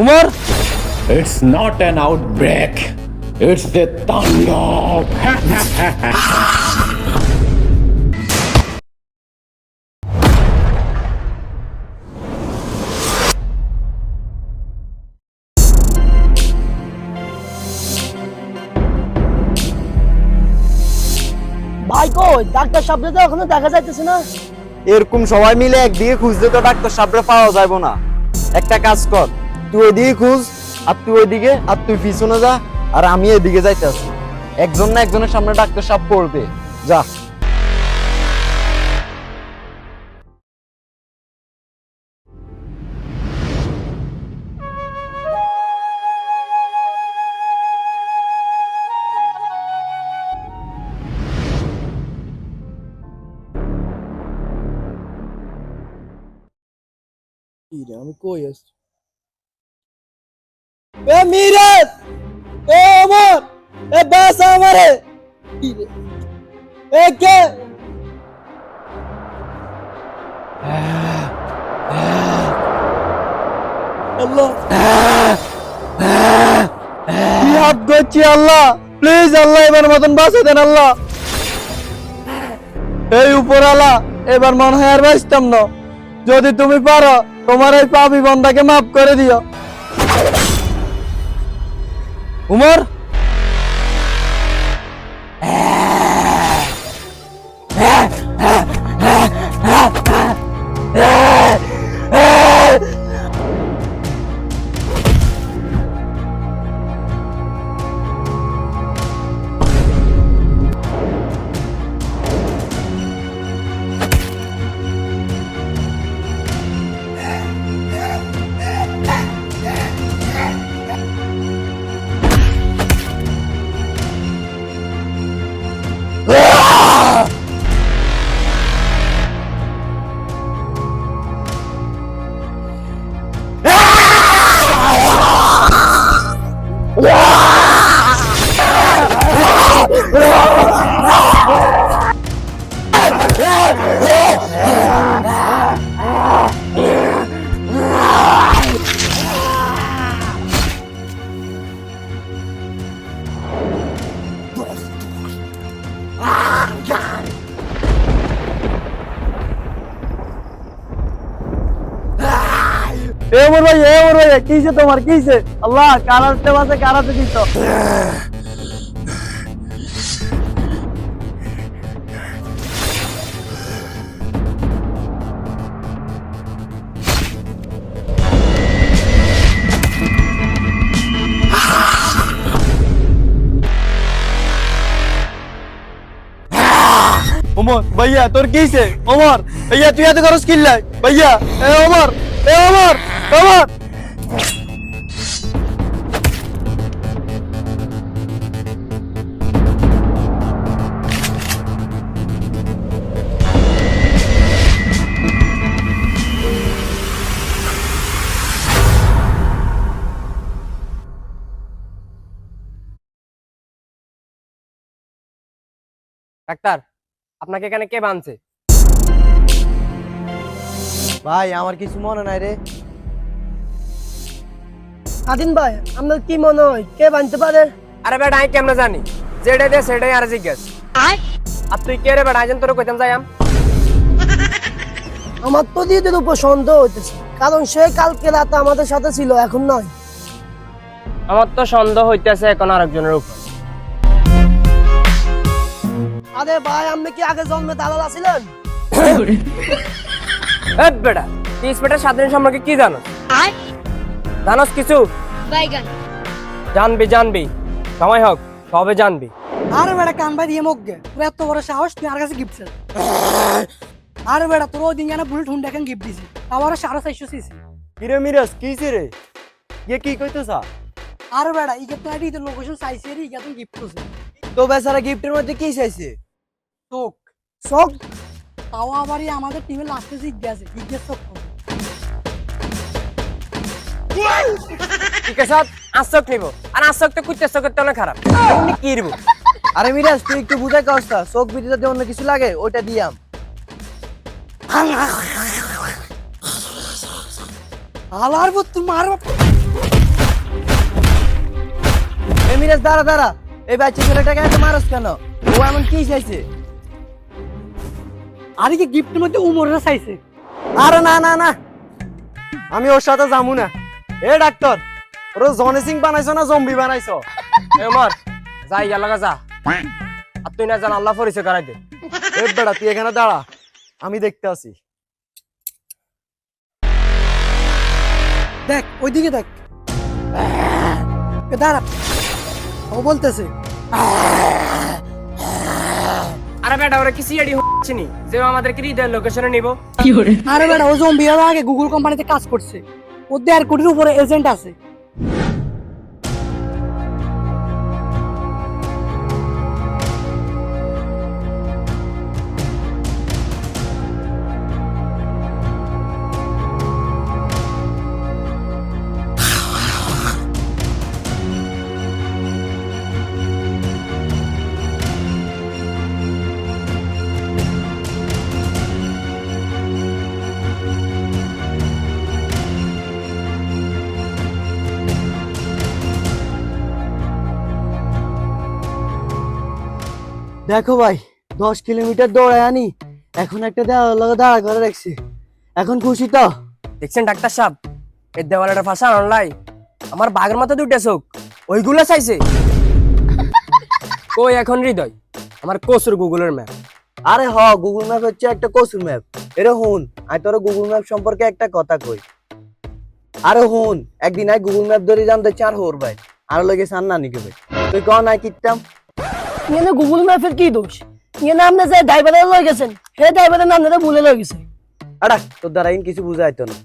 Umar It's not an outbreak. It's the তাণ্ডব ভাই কই? ডাক্তার সাহেব তো এখনও দেখা যাইতেছে না। এরকম সবাই মিলে একদিকে খুঁজলে তো ডাক্তার সাবরে পাওয়া যাবে না। একটা কাজ কর তুই ওইদিকে খুঁজ, আর তুই ওইদিকে, আর তুই পিছনে যা, আর আমি এদিকে যাইতে আছি একজন না একজনের সামনে ডাক্তার সাহেব পড়বে। যা। আমি কই আছি? এ মিরাজ! এ এ বাস এ কে? আল্লাহ। প্লিজ আল্লাহ? এবার মতন দেন আল্লাহ। এই এবার মনে হয় আর যদি তুমি পারো, তোমার এই পাপি বন্ধাকে মাফ করে দিও। উমর কিসে তোমার কিসে আল্লাহ কারাতে বাসে কারাতে দিত ওমর, ভাইয়া, তোর কিসে ওমর, ভাইয়া, তুই এত খরচ কিনলাই? ভাইয়া, এ, ওমর এ, ওমর ওমর! ডাক্তার আপনাকে এখানে কে বানছে? ভাই আমার কিছু মনে নাই রে। আদিন ভাই আপনার কি মনে হয় কে বানতে পারে? আরে বেটা আমি কেমনে জানি? যেটাই দে সেটাই আর জিজ্ঞেস। আর তুই কে রে বেটা? আইজন তোর কইতাম যাইম আমার তো দিদির উপর সন্দেহ হইতেছে কারণ সে কালকে রাতে আমাদের সাথে ছিল এখন নয় আমার তো সন্দেহ হইতেছে এখন আরেকজনের উপর। আরে ভাই আপনি কি আগে জন্মে দালাল আছিলেন? এ বেটা তুই স্পেটার স্বাধীন সম্পর্কে কি জানো? জানোস কিছু? বাইগান। জানবি জানবি। সময় হোক সবে জানবি। আর বেড়া কান ভাই দিয়ে মগ্গে তোর এত বড় সাহস তুই আর কাছে গিফট আর বেড়া তোর ওই দিন কেন বুলেট হুন্ডা কেন গিফট দিছি? আবার সাড়ে চারশো সিসি। কিরে মিরাজ কিছে রে? ইয়ে কি কইতেছা? আরে বেটা ইকে তো আইডি লোকেশন চাইছি রে ইকে তুমি গিফট করছে। তো বেচারা গিফটের মধ্যে কি চাইছে? চোখ। শখ তাও আবার আমাদের টিমের লাস্টে জিজ্ঞাসা জিজ্ঞেস চোখ আশক নিব। আর আশক তো কুচে করতে অনেক খারাপ। কি নিব? আরে মিরাজ তুই একটু বুঝাই চোখ বিতে যদি অন্য কিছু লাগে ওইটা দিয়াম আলার মার মিরাজ দাঁড়া দাঁড়া। এই বাচ্চা ছেলেটাকে এত মারস কেন? ও এমন কি চাইছে? আরে কি গিফটের মধ্যে উমরের চাইছে? আরে না না না। আমি ওর সাথে যাব না। এ ডাক্তার ওরা জনি সিং বানাইছো না জম্বি বানাইছো? এ মর যাই গেল যা। আর তুই না জান আল্লাহ পরিচয় করাই দে। এ বেড়া তুই এখানে দাঁড়া আমি দেখতে আসি দেখ ওইদিকে দেখ। এ দাঁড়া। ও বলতেছে। আরে বেটা ওরা কি সিআইডি হচ্ছে নি যে ও আমাদেরকে হৃদয়ের লোকেশনে নিব। আরে বেটা ও জম্বি আগে গুগল কোম্পানিতে কাজ করছে। দেড় কোটির উপরে এজেন্ট আছে। দেখো ভাই দশ কিলোমিটার দৌড়ায় আনি। এখন একটা দেওয়ার লগে দাঁড়া করে রাখছি এখন খুশি তো? দেখছেন ডাক্তার সাহেব এর দেওয়ালের ভাষা অনলাই আমার বাঘের মতো দুইটা চোখ ওইগুলো চাইছে। কই এখন হৃদয়? আমার কসুর গুগলের ম্যাপ। আরে হ গুগল ম্যাপ হচ্ছে একটা কসুর ম্যাপ। এরে হুন আমি তোর গুগল ম্যাপ সম্পর্কে একটা কথা কই। আরে হুন একদিন আই গুগল ম্যাপ ধরে জানতে চার হোর ভাই। আর লগে সান না নিকে ভাই তুই কন আই কিতাম এখানে গুগল ম্যাপের কি দোষ? নাম নে যে ড্রাইভারের লয়ে গেছেন হে ড্রাইভারের নাম ভুলে লয়ে গেছে। আড়া তোর দ্বারা কিছু কিছু বুঝাইতো না।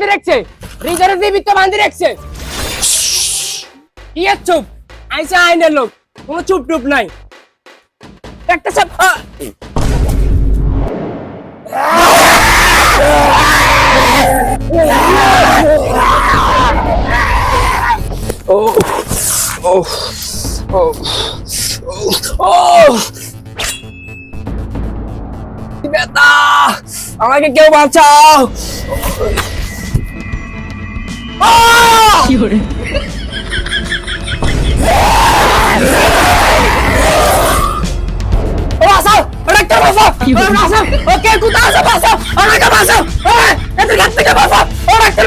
বান্ধি রাখছে। হৃদয়ের জীবিত বান্ধি রাখছে। কি এর চুপ? আইসা আইনের লোক। কোনো চুপ টুপ নাই। ডাক্তার সাহেব আ! ও ও ও ও কি ব্যথা আমাকে কেউ বাঁচাও। আহ! ও বাঁচাও ও ডাক্তার বাঁচাও ও বাঁচাও ও কে কোথায় আছে বাঁচাও আমাকে বাঁচাও ও এদের কাছ থেকে বাঁচাও ও ডাক্তার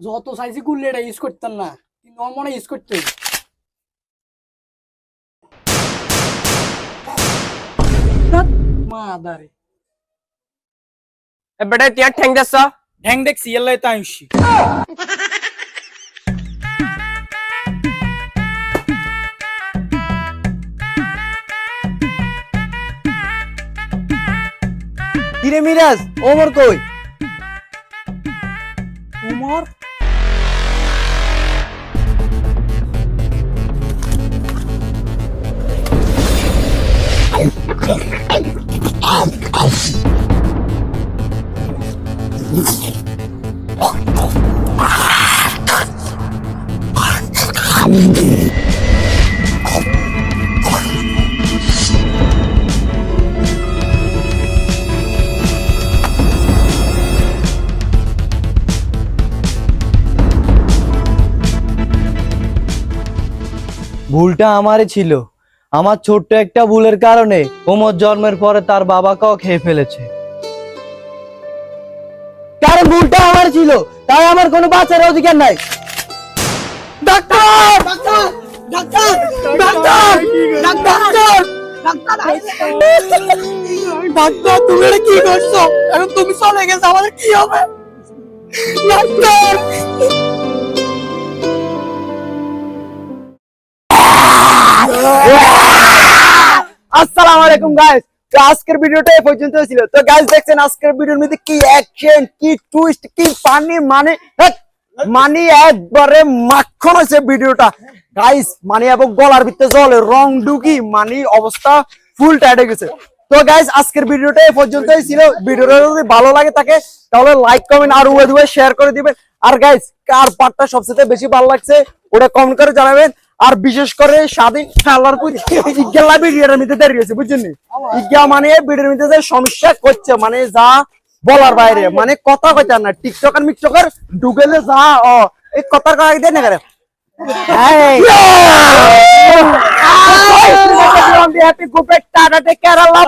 যত সাইজে গুললে এটা ইউজ করতাম না কিন্তু আমার মনে ইউজ করতে। ধ্যাৎ, মাদারে। বেটা তুই আর ঠ্যাং যাচ্ছ ঢ্যাং দেখছি এলাই তো আয়ুষি কিরে মিরাজ ওমর কই? উমর ভুলটা আমারই ছিল। আমার ছোট্ট একটা ভুলের কারণে ওমর জন্মের পরে তার বাবাকেও খেয়ে ফেলেছে। কারণ ভুলটা আমার ছিল তাই আমার কোনো বাঁচার অধিকার নাই। ডাক্তার! ডাক্তার! ডাক্তার! ডাক্তার! ডাক্তার! ডাক্তার! তুমি এটা কি করছ? এখন তুমি চলে গেছো আমাদের কি হবে? ডাক্তার! আসসালামু আলাইকুম গাইস তো আজকের ভিডিওটা এই পর্যন্ত ছিল। তো গাইস দেখছেন আজকের ভিডিওর মধ্যে কি অ্যাকশন কি টুইস্ট কি পানি মানে মানে একবারে মাখন হয়েছে ভিডিওটা। গাইস মানে এবং গলার ভিতরে জলে রং ডুকি মানে অবস্থা ফুল টাইট গেছে। তো গাইস আজকের ভিডিওটা এই পর্যন্তই ছিল। ভিডিওটা যদি ভালো লাগে থাকে, তাহলে লাইক কমেন্ট আর উয়ে দুয়ে শেয়ার করে দিবেন। আর গাইস কার পার্টটা সবচেয়ে বেশি ভালো লাগছে, ওটা কমেন্ট করে জানাবেন। আর বিশেষ করে স্বাধীন খেলার প্রতি ভিডিওর মধ্যে দাঁড়িয়ে গেছে বুঝছেন ইজ্ঞা মানে ভিডিওর মধ্যে যে সমস্যা করছে মানে যা বলার বাইরে মানে কথা কইতে না টিকটক আর মিকটকার ঢুকেলে যা ও এই কথার কথা দেন না করে হ্যাপি গ্রুপে টাটা টেক কেয়ার আল্লাহ